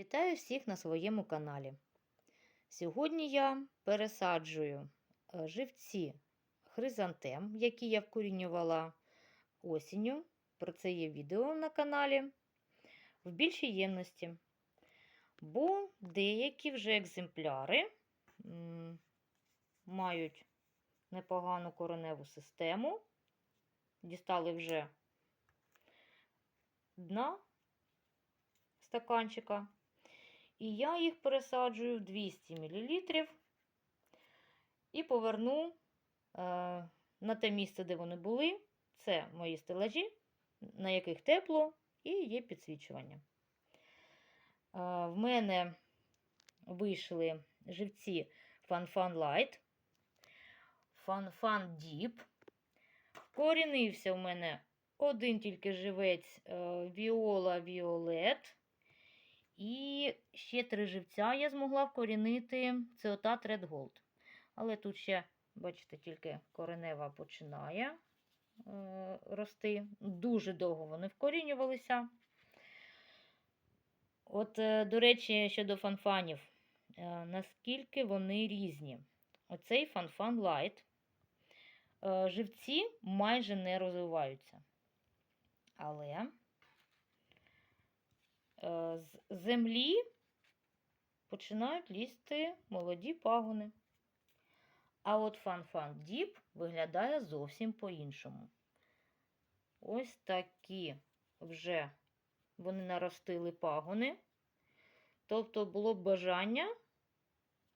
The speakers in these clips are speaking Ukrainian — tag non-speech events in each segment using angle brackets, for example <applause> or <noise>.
Вітаю всіх на своєму каналі. Сьогодні я пересаджую е, живці хризантем, які я вкорінювала осінню. Про це є відео на каналі в більшій ємності. Бо деякі вже екземпляри мають непогану кореневу систему, дістали вже дна стаканчика. І я їх пересаджую в 200 мл і поверну е, на те місце, де вони були. Це мої стелажі, на яких тепло і є підсвічування. Е, в мене вийшли живці FanFan Light, FanFan Deep. Корінився в мене один тільки живець Віола Віолет. І ще три живця я змогла вкорінити Цеотат Red Gold. Але тут ще, бачите, тільки коренева починає е, рости. Дуже довго вони вкорінювалися. От, е, до речі, щодо фанфанів, е, наскільки вони різні. Оцей фанфан Light. Е, живці майже не розвиваються. Але з землі починають лізти молоді пагони. А от фан-фан діп виглядає зовсім по-іншому. Ось такі вже вони наростили пагони. Тобто було б бажання,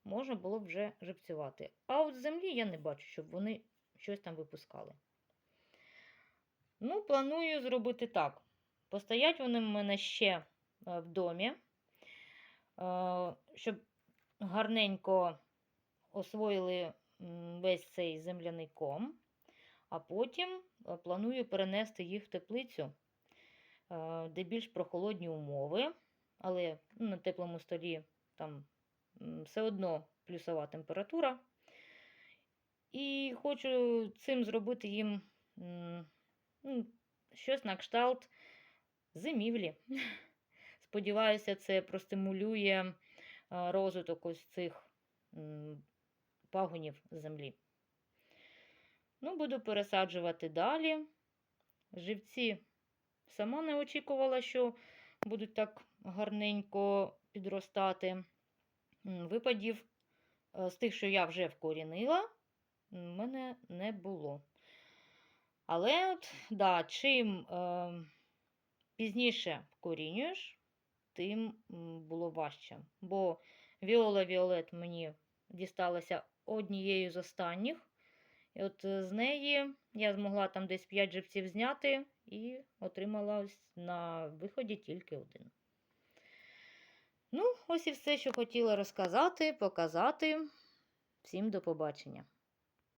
можна було б вже живцювати. А от землі я не бачу, щоб вони щось там випускали. Ну, планую зробити так. Постоять вони в мене ще е, в домі, е, щоб гарненько освоїли весь цей земляний ком, а потім е, планую перенести їх в теплицю, де більш прохолодні умови, але на теплому столі там все одно плюсова температура. І хочу цим зробити їм ну, щось на кшталт зимівлі. <laughs> Сподіваюся, це простимулює розвиток ось цих пагонів землі. Ну, буду пересаджувати далі. Живці сама не очікувала, що будуть так гарненько підростати. Випадів з тих, що я вже вкорінила, в мене не було. Але от, да, чим е, пізніше вкорінюєш, тим було важче. Бо Віола Віолет мені дісталася однією з останніх. І от з неї я змогла там десь 5 живців зняти і отримала на виході тільки один. Ну, ось і все, що хотіла розказати, показати. Всім до побачення!